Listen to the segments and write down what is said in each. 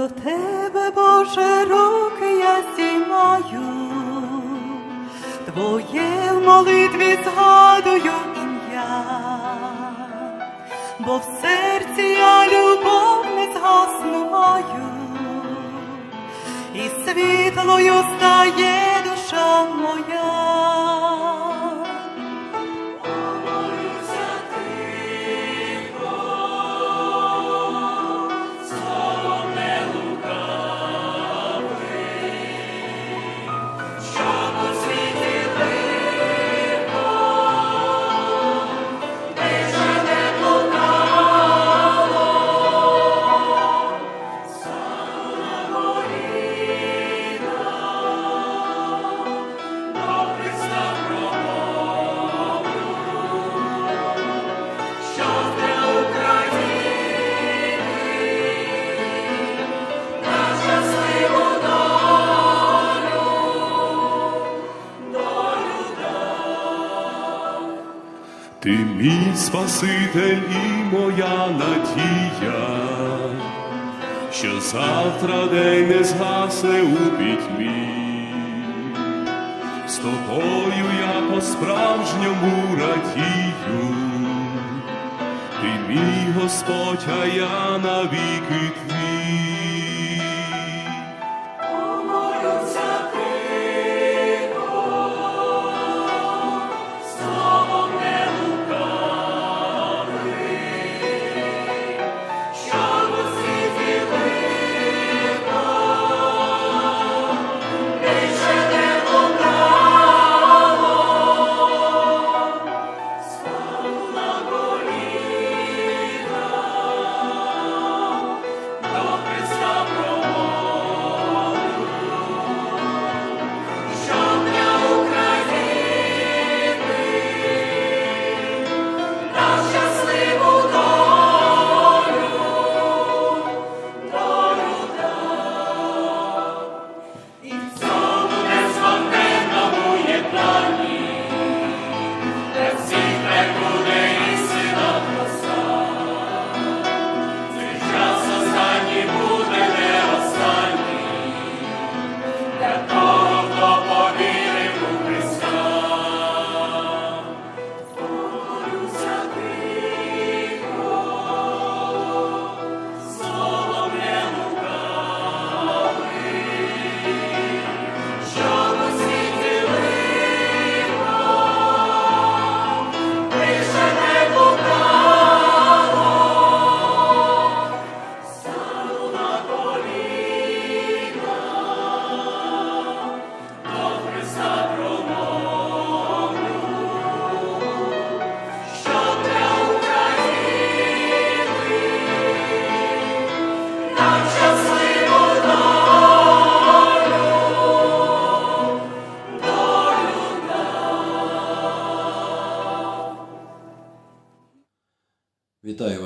До тебе, Боже, руки я сімаю, Твоє в молитві згадую ім'я, бо в серці я любов не згасну і світлою стає душа Ти мій Спаситель і моя надія, що завтра день не згасне у пітьмі, з тобою я по-справжньому радію, ти мій Господь, а я навіки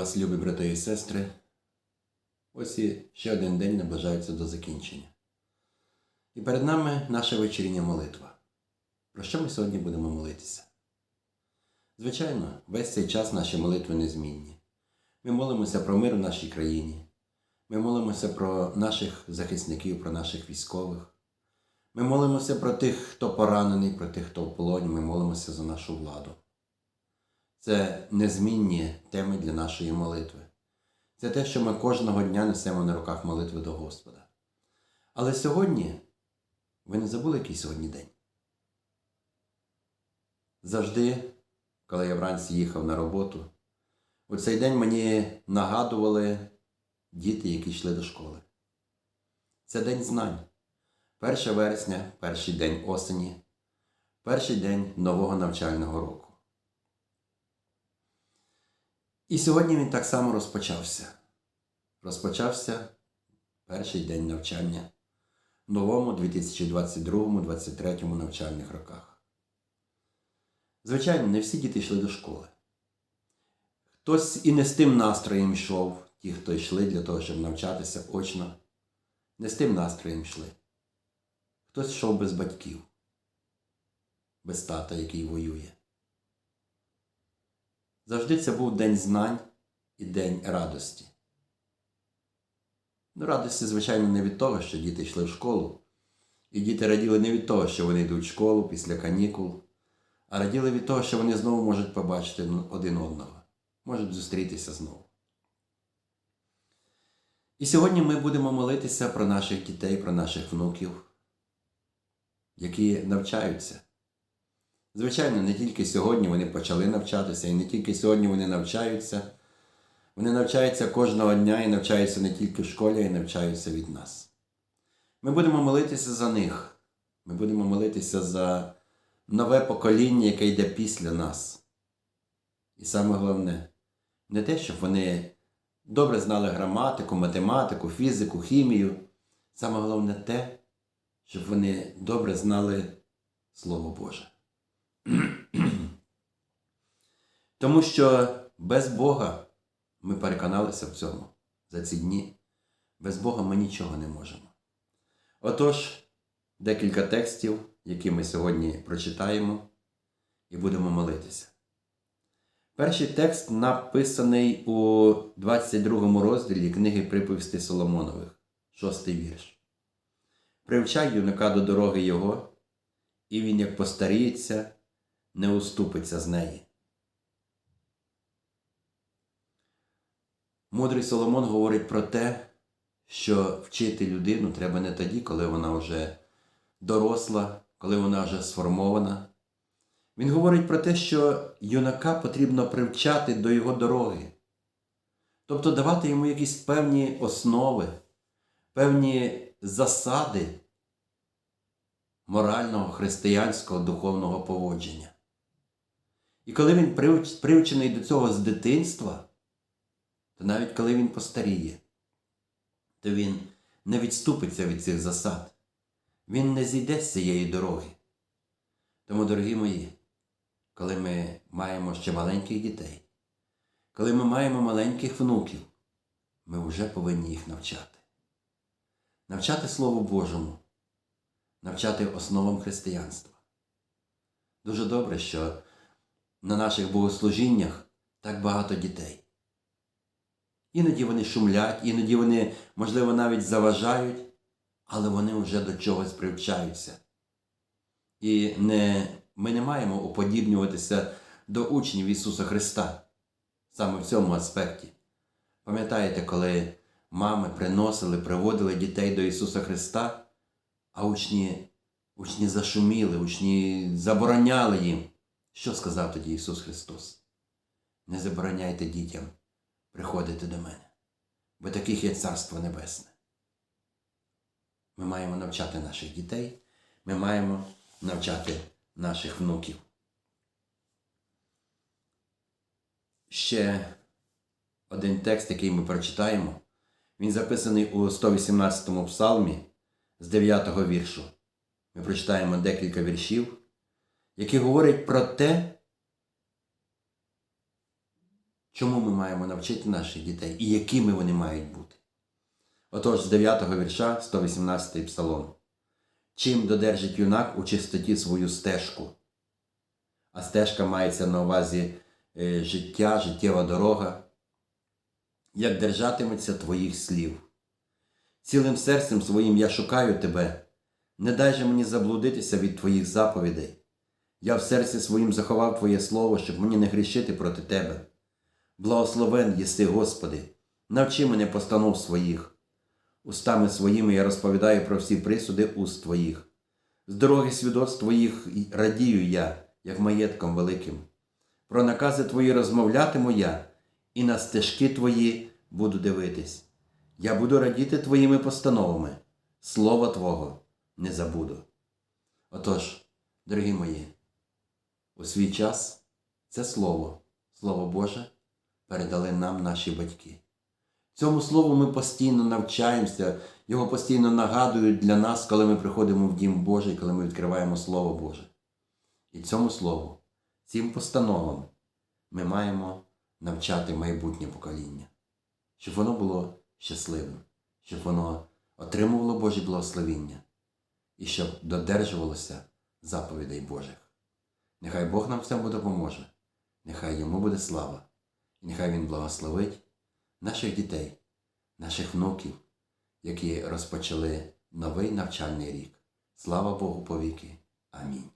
вас, любі брати і сестри. Ось і ще один день наближається до закінчення. І перед нами наша вечірня молитва. Про що ми сьогодні будемо молитися? Звичайно, весь цей час наші молитви незмінні. Ми молимося про мир в нашій країні. Ми молимося про наших захисників, про наших військових. Ми молимося про тих, хто поранений, про тих, хто в полоні. Ми молимося за нашу владу. Це незмінні теми для нашої молитви. Це те, що ми кожного дня несемо на руках молитви до Господа. Але сьогодні, ви не забули, який сьогодні день? Завжди, коли я вранці їхав на роботу, у цей день мені нагадували діти, які йшли до школи. Це день знань. 1 вересня, перший день осені, перший день нового навчального року. І сьогодні він так само розпочався. Розпочався перший день навчання в новому 2022-2023 навчальних роках. Звичайно, не всі діти йшли до школи. Хтось і не з тим настроєм йшов, ті, хто йшли для того, щоб навчатися очно, не з тим настроєм йшли. Хтось йшов без батьків, без тата, який воює. Завжди це був день знань і день радості. Ну, радості, звичайно, не від того, що діти йшли в школу. І діти раділи не від того, що вони йдуть в школу після канікул, а раділи від того, що вони знову можуть побачити один одного, можуть зустрітися знову. І сьогодні ми будемо молитися про наших дітей, про наших внуків, які навчаються. Звичайно, не тільки сьогодні вони почали навчатися, і не тільки сьогодні вони навчаються. Вони навчаються кожного дня і навчаються не тільки в школі, й навчаються від нас. Ми будемо молитися за них. Ми будемо молитися за нове покоління, яке йде після нас. І саме головне, не те, щоб вони добре знали граматику, математику, фізику, хімію. Саме головне те, щоб вони добре знали Слово Боже. Тому що без Бога ми переконалися в цьому за ці дні. Без Бога ми нічого не можемо. Отож, декілька текстів, які ми сьогодні прочитаємо і будемо молитися. Перший текст написаний у 22 розділі книги Приповісти Соломонових, шостий вірш. Привчай юнака до дороги його, і він, як постаріється, не уступиться з неї. Мудрий Соломон говорить про те, що вчити людину треба не тоді, коли вона вже доросла, коли вона вже сформована. Він говорить про те, що юнака потрібно привчати до його дороги, тобто давати йому якісь певні основи, певні засади морального, християнського, духовного поводження. І коли він привчений до цього з дитинства, то навіть коли він постаріє, то він не відступиться від цих засад, він не зійде з цієї дороги. Тому, дорогі мої, коли ми маємо ще маленьких дітей, коли ми маємо маленьких внуків, ми вже повинні їх навчати. Навчати Слову Божому, навчати основам християнства. Дуже добре, що на наших богослужіннях так багато дітей. Іноді вони шумлять, іноді вони, можливо, навіть заважають, але вони вже до чогось привчаються. І не, ми не маємо уподібнюватися до учнів Ісуса Христа саме в цьому аспекті. Пам'ятаєте, коли мами приносили, приводили дітей до Ісуса Христа, а учні, учні зашуміли, учні забороняли їм. Що сказав тоді Ісус Христос? Не забороняйте дітям приходити до мене, бо таких є Царство Небесне. Ми маємо навчати наших дітей, ми маємо навчати наших внуків. Ще один текст, який ми прочитаємо, він записаний у 118 псалмі з 9 віршу. Ми прочитаємо декілька віршів, які говорять про те, чому ми маємо навчити наших дітей і якими вони мають бути. Отож, з 9 вірша 118 псалом. Чим додержить юнак у чистоті свою стежку? А стежка мається на увазі е, життя, життєва дорога, як держатиметься твоїх слів. Цілим серцем своїм я шукаю тебе, не дай же мені заблудитися від твоїх заповідей. Я в серці своїм заховав Твоє Слово, щоб мені не грішити проти Тебе. Благословен єси, Господи, навчи мене постанов своїх. Устами своїми я розповідаю про всі присуди уст Твоїх. З дороги свідоцтв Твоїх радію я, як маєтком великим. Про накази Твої розмовлятиму я, і на стежки Твої буду дивитись. Я буду радіти Твоїми постановами, Слова Твого не забуду. Отож, дорогі мої, у свій час це Слово, Слово Боже, передали нам наші батьки. Цьому слову ми постійно навчаємося, його постійно нагадують для нас, коли ми приходимо в Дім Божий, коли ми відкриваємо Слово Боже. І цьому слову, цим постановам ми маємо навчати майбутнє покоління, щоб воно було щасливим, щоб воно отримувало Божі благословіння і щоб додержувалося заповідей Божих. Нехай Бог нам в цьому допоможе, нехай йому буде слава, і нехай Він благословить наших дітей, наших внуків, які розпочали новий навчальний рік. Слава Богу повіки. Амінь.